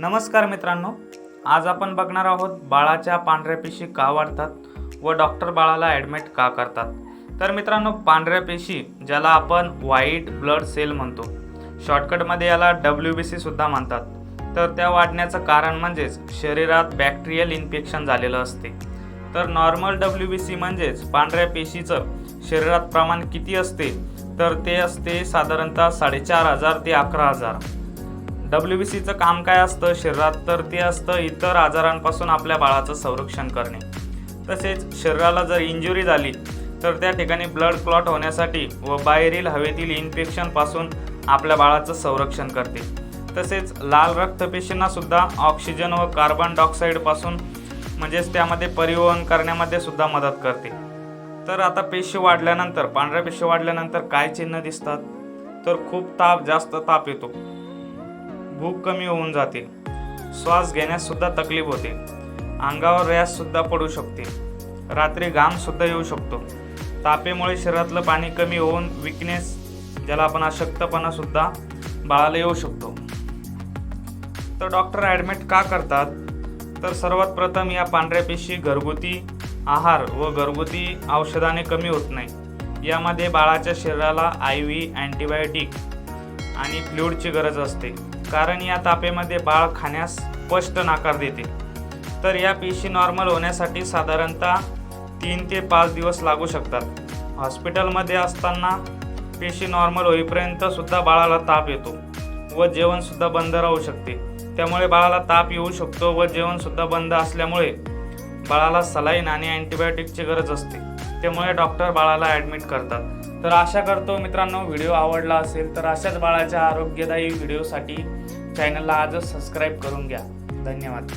नमस्कार मित्रांनो आज आपण बघणार आहोत बाळाच्या पांढऱ्या पेशी का वाढतात व डॉक्टर बाळाला ॲडमिट का करतात. तर मित्रांनो पांढऱ्या पेशी ज्याला आपण व्हाईट ब्लड सेल म्हणतो शॉर्टकटमध्ये याला डब्ल्यू बी सी सुद्धा म्हणतात. तर त्या वाढण्याचं कारण म्हणजेच शरीरात बॅक्टेरियल इन्फेक्शन झालेलं असते. तर नॉर्मल डब्ल्यू बी सी म्हणजेच पांढऱ्या पेशीचं शरीरात प्रमाण किती असते? तर ते असते साधारणतः साडेचार हजार ते अकरा हजार. डब्ल्यू बी सीचं काम काय असतं? शरीरात तर ते असतं इतर आजारांपासून आपल्या बाळाचं संरक्षण करणे. तसेच शरीराला जर इंजुरी झाली तर त्या ठिकाणी ब्लड क्लॉट होण्यासाठी व बाहेरील हवेतील इन्फेक्शनपासून आपल्या बाळाचं संरक्षण करते. तसेच लाल रक्तपेशींनासुद्धा ऑक्सिजन व कार्बन डायऑक्साईडपासून म्हणजेच त्यामध्ये परिवहन करण्यामध्ये सुद्धा मदत करते. तर आता पेशी वाढल्यानंतर पांढऱ्या पेशी वाढल्यानंतर काय चिन्ह दिसतात? तर खूप ताप जास्त ताप येतो. भूक कमी होऊन जाते. श्वास घेण्याससुद्धा तकलीफ होते. अंगावर रॅससुद्धा पडू शकते. रात्री घामसुद्धा येऊ शकतो. तापेमुळे शरीरातलं पाणी कमी होऊन विकनेस ज्याला आपण अशक्तपणासुद्धा बाळाला येऊ शकतो. तर डॉक्टर ॲडमिट का करतात? तर सर्वात प्रथम या पांढऱ्या पेशी घरगुती आहार व घरगुती औषधाने कमी होत नाही. यामध्ये बाळाच्या शरीराला आय व्ही अँटीबायोटिक आणि फ्लुईडची गरज असते. कारण या तापेमध्ये बाळ खाण्यास स्पष्ट नाकार देते. तर या पेशी नॉर्मल होण्यासाठी साधारणतः तीन ते पाच दिवस लागू शकतात. हॉस्पिटलमध्ये असताना पेशी नॉर्मल होईपर्यंत सुद्धा बाळाला ताप येतो व जेवणसुद्धा बंद राहू शकते. त्यामुळे बाळाला ताप येऊ शकतो व जेवणसुद्धा बंद असल्यामुळे बाळाला सलाईन आणि अँटीबायोटिकची गरज असते. त्यामुळे डॉक्टर बाळाला ॲडमिट करतात. तर आशा करतो मित्रांनो व्हिडिओ आवडला असेल तर अशाच बाळाच्या आरोग्यदायी व्हिडिओसाठी चॅनलला आजच सबस्क्राईब करून घ्या. धन्यवाद.